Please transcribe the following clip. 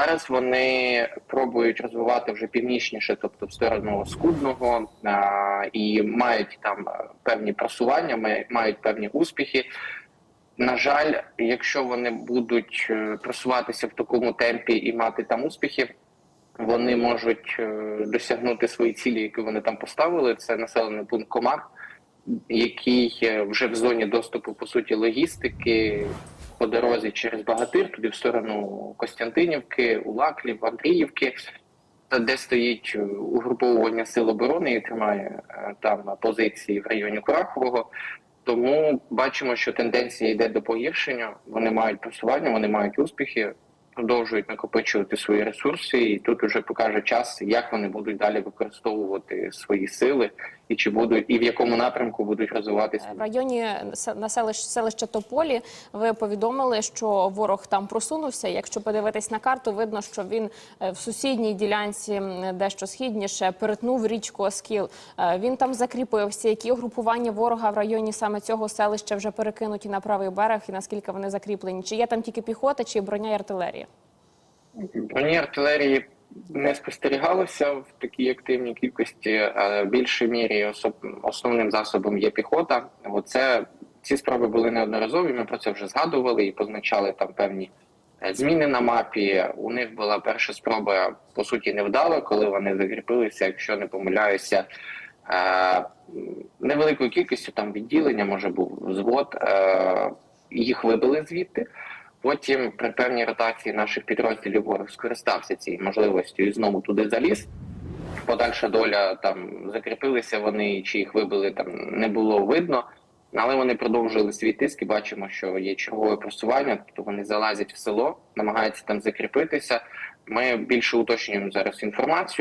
Зараз вони пробують розвивати вже північніше, тобто в сторону Скудного, і мають там е, певні просування, мають певні успіхи. На жаль, якщо вони будуть е, просуватися в такому темпі і мати там успіхи, вони можуть е, досягнути свої цілі, які вони там поставили. Це населений пункт Комах, який вже в зоні доступу по суті логістики по дорозі через Багатир, туди в сторону Костянтинівки, Улаклів, Андріївки, де стоїть е, угруповування сил оборони і тримає е, там позиції в районі Курахового. Тому бачимо, що тенденція йде до погіршення. Вони мають просування, вони мають успіхи, продовжують накопичувати свої ресурси, і тут уже покаже час, як вони будуть далі використовувати свої сили, і чи будуть і в якому напрямку будуть розвиватися. В районі се- населищ, селища Тополі ви повідомили, що ворог там просунувся. Якщо подивитись на карту, видно, що він е, в сусідній ділянці, дещо східніше, перетнув річку Оскіл. Е, Він там закріпився. Які угрупування ворога в районі саме цього селища вже перекинуті на правий берег, і наскільки вони закріплені? Чи є там тільки піхота, чи броня і артилерія? Броні артилерії не спостерігалося в такій активній кількості. В більшій мірі основним засобом є піхота. Оце ці спроби були неодноразові. Ми про це вже згадували і позначали там певні е, зміни на мапі. У них була перша спроба по суті невдала, коли вони закріпилися, якщо не помиляюся. е, Невеликою кількістю там відділення, може був взвод, е, їх вибили звідти. Потім при певній ротації наших підрозділів ворог скористався цією можливістю і знову туди заліз. Подальша доля там закріпилися вони, чи їх вибили там не було видно. Але вони продовжили свій тиск і бачимо, що є чергове просування, тобто вони залазять в село, намагаються там закріпитися. Ми більше уточнюємо зараз інформацію.